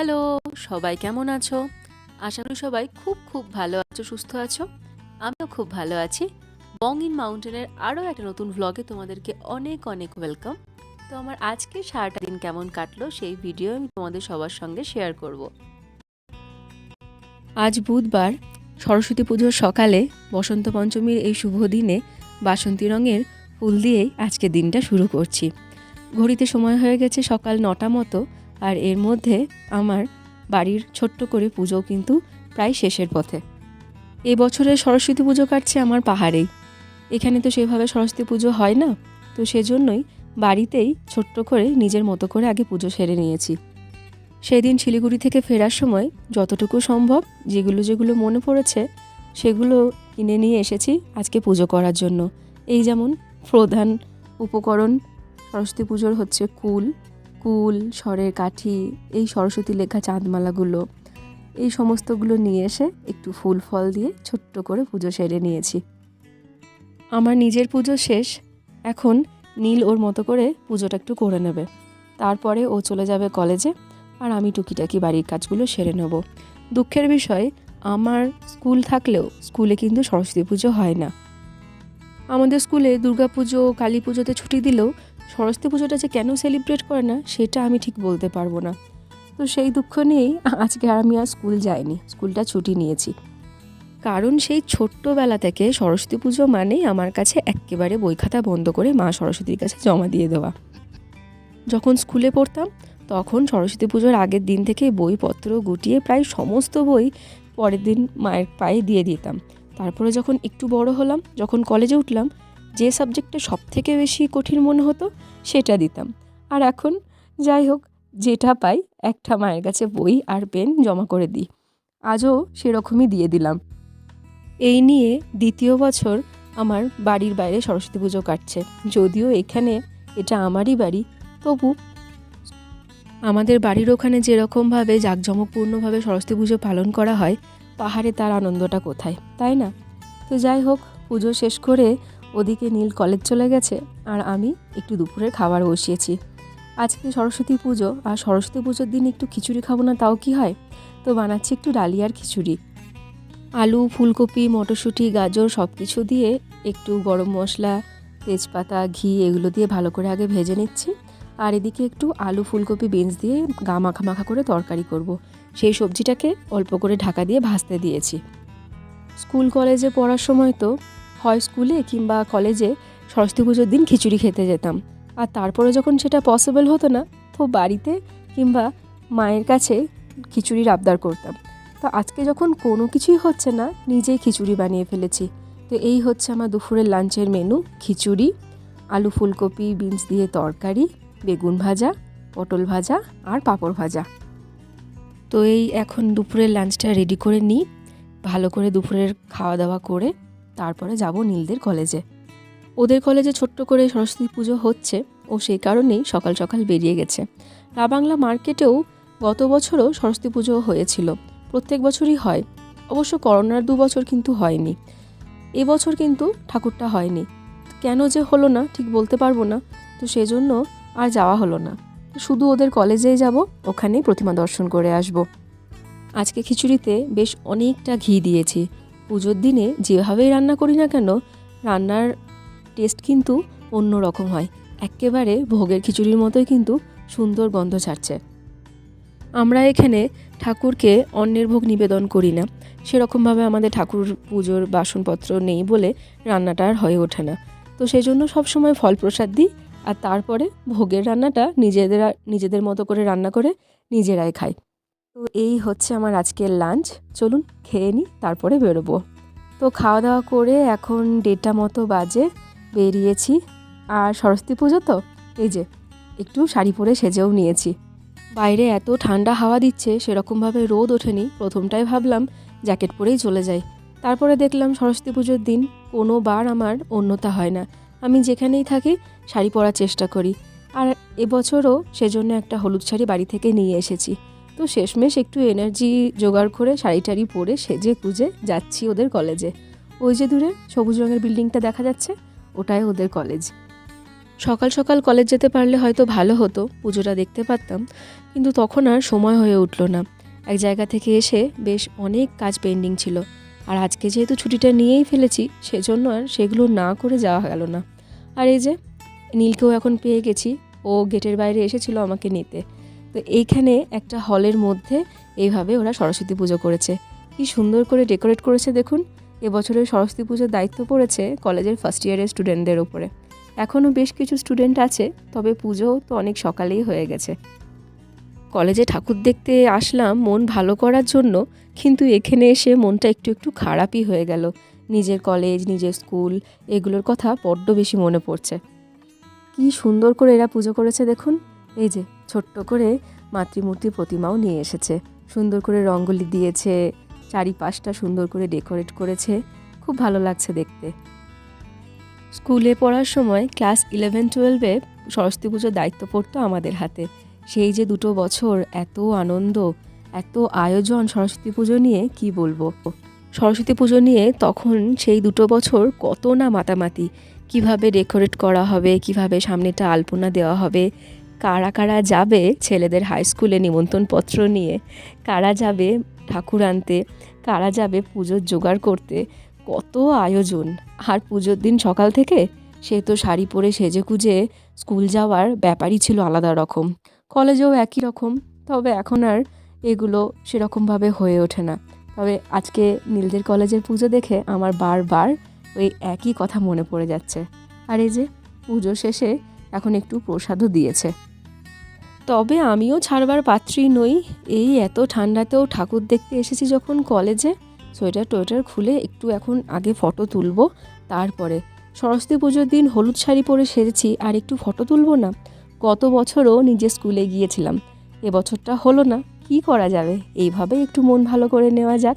Hello, সবাই কেমন আছো? আশা করি সবাই খুব খুব ভালো আছো, সুস্থ আছো। আমিও খুব ভালো আছি। বং ইন মাউন্টেনের আরও একটা নতুন ভ্লগে তোমাদেরকে অনেক অনেক ওয়েলকাম তো আমার আজকে সারাটা দিন কেমন কাটলো সেই ভিডিও আমি তোমাদের সবার সঙ্গে শেয়ার করব। আজ বুধবার, সরস্বতী পুজোর সকালে বসন্ত পঞ্চমীর এই শুভ দিনে বাসন্তী রঙের ফুল দিয়েই আজকে দিনটা শুরু করছি। ঘড়িতে সময় হয়ে গেছে সকাল নটা মতো। আর এর মধ্যে আমার বাড়ির ছোট্ট করে পুজো কিন্তু প্রায় শেষের পথে। এই বছরের সরস্বতী পুজো কাটছে আমার পাহাড়েই। এখানে তো সেভাবে সরস্বতী পুজো হয় না, তো সেজন্যই বাড়িতেই ছোট্ট করে নিজের মতো করে আগে পুজো সেরে নিয়েছি। সেদিন শিলিগুড়ি থেকে ফেরার সময় যতটুকু সম্ভব যেগুলো যেগুলো মনে পড়েছে সেগুলো কিনে নিয়ে এসেছি আজকে পুজো করার জন্য। এই যেমন প্রধান উপকরণ সরস্বতী পুজোর হচ্ছে কুল কুল, স্বরের কাঠি, এই সরস্বতী লেখা চাঁদমালাগুলো, এই সমস্তগুলো নিয়ে এসে একটু ফুল ফল দিয়ে ছোট্ট করে পুজো সেরে নিয়েছি। আমার নিজের পুজো শেষ, এখন নীল ওর মতো করে পুজোটা একটু করে নেবে। তারপরে ও চলে যাবে কলেজে আর আমি টুকিটাকি বাড়ির কাজগুলো সেরে নেব। দুঃখের বিষয়, আমার স্কুল থাকলেও স্কুলে কিন্তু সরস্বতী পুজো হয় না। আমাদের স্কুলে দুর্গাপুজো কালী পুজোতে ছুটি দিলেও সরস্বতী পুজোটা যে কেন সেলিব্রেট করে না, সেটা আমি ঠিক বলতে পারব না। তো সেই দুঃখ নিয়েই আজকে আর আমি আর স্কুল যাইনি, স্কুলটা ছুটি নিয়েছি। কারণ সেই ছোট্টবেলা থেকে সরস্বতী পুজো মানেই আমার কাছে একেবারে বই খাতা বন্ধ করে মা সরস্বতীর কাছে জমা দিয়ে দেওয়া। যখন স্কুলে পড়তাম, তখন সরস্বতী পুজোর আগের দিন থেকে বইপত্র গুটিয়ে প্রায় সমস্ত বই পরের দিন মায়ের পায়ে দিয়ে দিতাম। তারপরে যখন একটু বড় হলাম, যখন কলেজে উঠলাম, যে সাবজেক্টটা সব থেকে বেশি কঠিন মনে হতো, সেটা দিতাম। আর এখন, যাই হোক, যেটা পাই, একটা মায়ের কাছে বই আর পেন জমা করে দিই। আজও সেরকমই দিয়ে দিলাম। এই নিয়ে দ্বিতীয় বছর আমার বাড়ির বাইরে সরস্বতী পুজো কাটছে। যদিও এখানে এটা আমারই বাড়ি, তবু আমাদের বাড়ির ওখানে যেরকমভাবে জাঁকজমকপূর্ণভাবে সরস্বতী পুজো পালন করা হয় পাহাড়ে তার আনন্দটা কোথায়, তাই না? তো যাই হোক, পুজো শেষ করে ওদিকে নীল কলেজ চলে গেছে আর আমি একটু দুপুরের খাবার বসিয়েছি। আজকে সরস্বতী পুজো আর সরস্বতী পুজোর দিন একটু খিচুড়ি খাব না তাও কি হয়? তো বানাচ্ছি একটু ডালিয়ার খিচুড়ি। আলু, ফুলকপি, মটরশুঁটি, গাজর সব কিছু দিয়ে একটু গরম মশলা, তেজপাতা, ঘি এগুলো দিয়ে ভালো করে আগে ভেজে নিচ্ছি। আর এদিকে একটু আলু, ফুলকপি, বিনস দিয়ে গা মাখা মাখা করে তরকারি করব। সেই সবজিটাকে অল্প করে ঢাকা দিয়ে ভাজতে দিয়েছি। স্কুল কলেজে পড়ার সময় তো হয় স্কুলে কিংবা কলেজে সরস্বতী পুজোর দিন খিচুড়ি খেতে যেতাম। আর তারপরে যখন সেটা পসিবল হতো না, তো বাড়িতে কিংবা মায়ের কাছে খিচুড়ির আবদার করতাম। তো আজকে যখন কোনো কিছুই হচ্ছে না, নিজেই খিচুড়ি বানিয়ে ফেলেছি। তো এই হচ্ছে আমার দুপুরের লাঞ্চের মেনু খিচুড়ি, আলু ফুলকপি, বিনস দিয়ে তরকারি, বেগুন ভাজা, পটল ভাজা আর পাঁপড় ভাজা। তো এই এখন দুপুরের লাঞ্চটা রেডি করে নিই। ভালো করে দুপুরের খাওয়া দাওয়া করে তারপরে যাব নীলদের কলেজে ওদের কলেজে ছোট্ট করে সরস্বতী পুজো হচ্ছে। ও সেই কারণেই সকাল সকাল বেরিয়ে গেছে। রাবাংলা মার্কেটেও গত বছরও সরস্বতী পুজো হয়েছিল। প্রত্যেক বছরই হয়। অবশ্য করোনার দু বছর কিন্তু হয়নি। এবছর কিন্তু ঠাকুরটা হয়নি। কেন যে হলো না ঠিক বলতে পারব না। তো সেজন্য আর যাওয়া হলো না। শুধু ওদের কলেজেই যাব, ওখানেই প্রতিমা দর্শন করে আসব। আজকে খিচুড়িতে বেশ অনেকটা ঘি দিয়েছি। পুজোর দিনে যেভাবেই রান্না করি না কেন, রান্নার টেস্ট কিন্তু অন্য রকম হয়। একেবারে ভোগের খিচুড়ির মতোই কিন্তু সুন্দর গন্ধ ছাড়ছে। আমরা এখানে ঠাকুরকে অন্যের ভোগ নিবেদন করি না। সেরকমভাবে আমাদের ঠাকুর পুজোর বাসনপত্র নেই বলে রান্নাটা আর হয়ে ওঠে না। তো সেই জন্য সবসময় ফল প্রসাদ দিই আর তারপরে ভোগের রান্নাটা নিজেদের নিজেদের মতো করে রান্না করে নিজেরাই খাই তো এই হচ্ছে আমার আজকের লাঞ্চ চলুন খেয়ে নিই তারপরে বেরোবো। তো খাওয়া দাওয়া করে এখন দেড়টা মতো বাজে, বেরিয়েছি। আর সরস্বতী পুজো তো? এই যে, একটু শাড়ি পরে সেজেও নিয়েছি। বাইরে এত ঠান্ডা হাওয়া দিচ্ছে, সেরকমভাবে রোদ ওঠেনি। প্রথমটাই ভাবলাম জ্যাকেট পরেই চলে যাই। তারপরে দেখলাম সরস্বতী পুজোর দিন কোনো বার আমার অন্যতা হয় না। আমি যেখানেই থাকি, শাড়ি পরার চেষ্টা করি। আর এবছরও সেজন্য একটা হলুদ শাড়ি বাড়ি থেকে নিয়ে এসেছি। তো শেষমেশ একটু এনার্জি জোগাড় করে শাড়ি টাড়ি পরে সেজে কুজে যাচ্ছি ওদের কলেজে ওই যে দূরে সবুজ রঙের বিল্ডিংটা দেখা যাচ্ছে, ওটাই ওদের কলেজ সকাল সকাল কলেজ যেতে পারলে হয়তো ভালো হতো, পুজোটা দেখতে পারতাম, কিন্তু তখন আর সময় হয়ে উঠল না। এক জায়গা থেকে এসে বেশ অনেক কাজ পেন্ডিং ছিল। আর আজকে যেহেতু ছুটিটা নিয়েই ফেলেছি, সেজন্য আর সেগুলো না করে যাওয়া গেল না। আর এই যে, নীলকেও এখন পেয়ে গেছি। ও গেটের বাইরে এসেছিল আমাকে নিতে। তো এইখানে একটা হলের মধ্যে এইভাবে ওরা সরস্বতী পুজো করেছে। কি সুন্দর করে ডেকোরেট করেছে দেখুন। এবছরের সরস্বতী পুজোর দায়িত্ব পড়েছে কলেজের ফার্স্ট ইয়ারের স্টুডেন্টদের ওপরে এখনও বেশ কিছু স্টুডেন্ট আছে, তবে পুজো তো অনেক সকালেই হয়ে গেছে। কলেজে ঠাকুর দেখতে আসলাম, মন ভালো করার জন্য, কিন্তু এখানে এসে মনটা একটু একটু খারাপই হয়ে গেল। নিজের কলেজ, নিজের স্কুল, এগুলোর কথা বড্ড বেশি মনে পড়ছে। কি সুন্দর করে এরা পুজো করেছে দেখুন। এই যে, ছোট্ট করে মাতৃমূর্তি প্রতিমাও নিয়ে এসেছে। সুন্দর করে রঙ্গোলি দিয়েছে, চারিপাশটা সুন্দর করে ডেকোরেট করেছে। খুব ভালো লাগছে দেখতে। স্কুলে পড়ার সময় ক্লাস ইলেভেন, টুয়েলভে সরস্বতী পুজোর দায়িত্ব পড়তো আমাদের হাতে। সেই যে দুটো বছর এত আনন্দ, এত আয়োজন সরস্বতী পুজো নিয়ে কি বলব? সরস্বতী পুজো নিয়ে তখন সেই দুটো বছর কত না মাতামাতি। কীভাবে ডেকোরেট করা হবে, কীভাবে সামনেটা আলপনা দেওয়া হবে, কারা কারা যাবে ছেলেদের হাই স্কুলে নিমন্ত্রণপত্র নিয়ে, কারা যাবে ঠাকুর আনতে, কারা যাবে পুজোর জোগাড় করতে, কত আয়োজন। আর পুজোর দিন সকাল থেকে সে তো শাড়ি পরে সেজে কুজে স্কুল যাওয়ার ব্যাপারই ছিল আলাদা রকম। কলেজেও একই রকম, তবে এখন আর এগুলো সেরকমভাবে হয়ে ওঠে না। তবে আজকে নীলদের কলেজের পুজো দেখে আমার বারবার ওই একই কথা মনে পড়ে যাচ্ছে। আর এই যে, পুজো শেষে এখন একটু প্রসাদও দিয়েছে। তবে আমিও ছাড়বার পাত্রী নই। এই এত ঠান্ডাতেও ঠাকুর দেখতে এসেছি যখন কলেজে। সোয়েটার টোয়েটার খুলে একটু এখন আগে ফটো তুলবো, তারপরে। সরস্বতী পুজোর দিন হলুদ শাড়ি পরে সেরেছি আর একটু ফটো তুলবো না? গত বছরও নিজে স্কুলে গিয়েছিলাম। এবছরটা হলো না, কি করা যাবে? এইভাবে একটু মন ভালো করে নেওয়া যাক।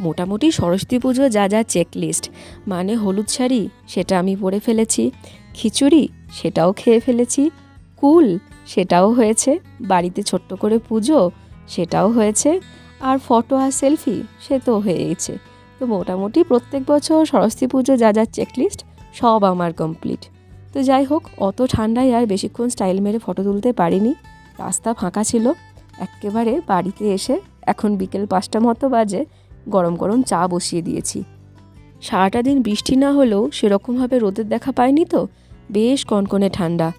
মোটামুটি সরস্বতী পুজো যা যা চেকলিস্ট মানে হলুদ শাড়ি, সেটা আমি পরে ফেলেছি, খিচুড়ি, সেটাও খেয়ে ফেলেছি, কুল, সেটাও হয়েছে, বাড়িতে ছোট্ট করে পুজো, সেটাও হয়েছে, আর ফটো আর সেলফি, সে তো হয়েইছে। তো মোটামুটি প্রত্যেক বছর সরস্বতী পুজো যা যা চেকলিস্ট সব আমার কমপ্লিট তো যাই হোক, অত ঠান্ডায় আর বেশিক্ষণ স্টাইল মেরে ফটো তুলতে পারিনি। রাস্তা ফাঁকা ছিল। একেবারে বাড়িতে এসে এখন বিকেল পাঁচটা মতো বাজে, গরম গরম চা বসিয়ে দিয়েছি। সারাটা দিন বৃষ্টি না হলেও সেরকমভাবে রোদের দেখা পায়নি তো, বেশ কনকনে ঠান্ডা।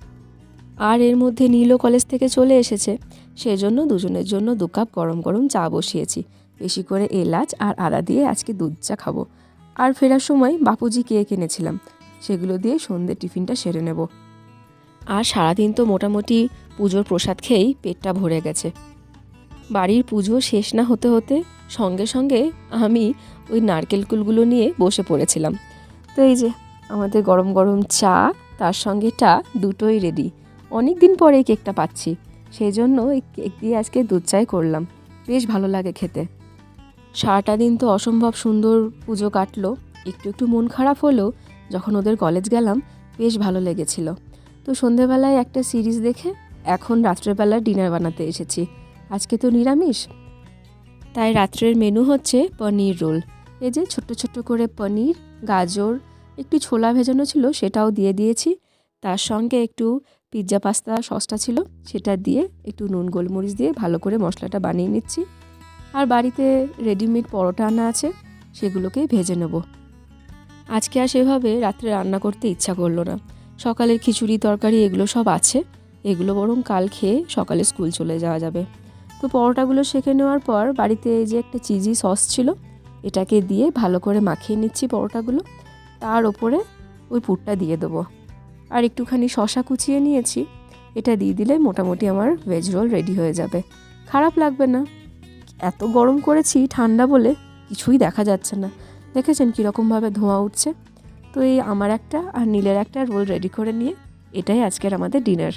আর এর মধ্যে নীলও কলেজ থেকে চলে এসেছে, সেজন্য দুজনের জন্য দু কাপ গরম গরম চা বসিয়েছি। বেশি করে এলাচ আর আদা দিয়ে আজকে দুধ চা খাব। আর ফেরার সময় বাপুজি কেক এনেছিলাম। সেগুলো দিয়ে সন্ধ্যে টিফিনটা সেরে নেব। আর সারাদিন তো মোটামুটি পুজোর প্রসাদ খেয়েই পেটটা ভরে গেছে। বাড়ির পুজো শেষ না হতে হতে সঙ্গে সঙ্গে আমি ওই নারকেল কুলগুলো নিয়ে বসে পড়েছিলাম। তো এই যে, আমাদের গরম গরম চা, তার সঙ্গে টা দুটোই রেডি অনেক দিন পরে এই কেকটা পাচ্ছি। সেই জন্য এই কেক দিয়ে আজকে দুধ চাই করলাম। বেশ ভালো লাগে খেতে। সারাটা দিন তো অসম্ভব সুন্দর পুজো কাটলো। একটু একটু মন খারাপ হলেও যখন ওদের কলেজ গেলাম, বেশ ভালো লেগেছিল। তো সন্ধেবেলায় একটা সিরিজ দেখে এখন রাত্রেবেলা ডিনার বানাতে এসেছি। আজকে তো নিরামিষ। তাই রাত্রের মেনু হচ্ছে পনির রোল এই যে ছোট্ট ছোট্ট করে পনির, গাজর, একটু ছোলা ভেজানো ছিল সেটাও দিয়ে দিয়েছি। তার সঙ্গে একটু পিৎজা পাস্তা সসটা ছিল সেটা দিয়ে একটু নুন, গোলমরিচ দিয়ে ভালো করে মশলাটা বানিয়ে নিচ্ছি। আর বাড়িতে রেডিমেড পরোটা আনা আছে, সেগুলোকেই ভেজে নেব। আজকে আর সেভাবে রাত্রে রান্না করতে ইচ্ছা করল না। সকালের খিচুড়ি, তরকারি এগুলো সব আছে। এগুলো বরং কাল খেয়ে সকালে স্কুল চলে যাওয়া যাবে। তো পরোটাগুলো সেঁকে নেওয়ার পর বাড়িতে যে একটা চিজি সস ছিল, এটাকে দিয়ে ভালো করে মাখিয়ে নিচ্ছি পরোটাগুলো। তার ওপরে ওই পুরটা দিয়ে দেবো। আর একটুখানি শশা কুচিয়ে নিয়েছি। এটা দিয়ে দিলে মোটামুটি আমার ভেজ রোল রেডি হয়ে যাবে। খারাপ লাগবে না। এত গরম করেছি ঠান্ডা বলে কিছুই দেখা যাচ্ছে না। দেখেছেন কীরকমভাবে ধোঁয়া উঠছে? তো এই আমার একটা আর নীলের একটা রোল রেডি করে নিয়ে এটাই আজকের আমাদের ডিনার।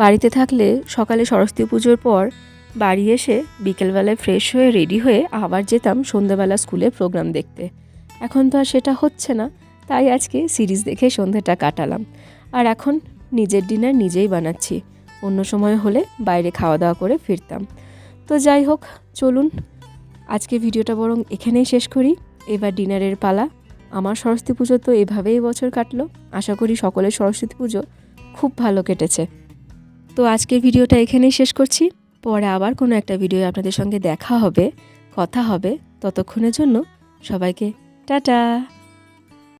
বাড়িতে থাকলে সকালে সরস্বতী পুজোর পর বাড়ি এসে বিকেলবেলায় ফ্রেশ হয়ে রেডি হয়ে আবার যেতাম সন্ধ্যেবেলা স্কুলে প্রোগ্রাম দেখতে। এখন তো আর সেটা হচ্ছে না, তাই আজকে সিরিজ দেখে সন্ধ্যাটা কাটালাম। আর এখন নিজের ডিনার নিজেই বানাচ্ছি, অন্য সময় হলে বাইরে খাওয়া দাওয়া করে ফিরতাম। তো যাই হোক, চলুন, আজকে ভিডিওটা বরং এখানেই শেষ করি। এবার ডিনারের পালা। আমার সরস্বতী পুজো তো এভাবেই বছর কাটলো। আশা করি সকলের সরস্বতী পুজো খুব ভালো কেটেছে। তো আজকে ভিডিওটা এখানেই শেষ করছি। পরে আবার কোনো একটা ভিডিও আপনাদের সঙ্গে দেখা হবে, কথা হবে। ততক্ষণের জন্য সবাইকে টাটা।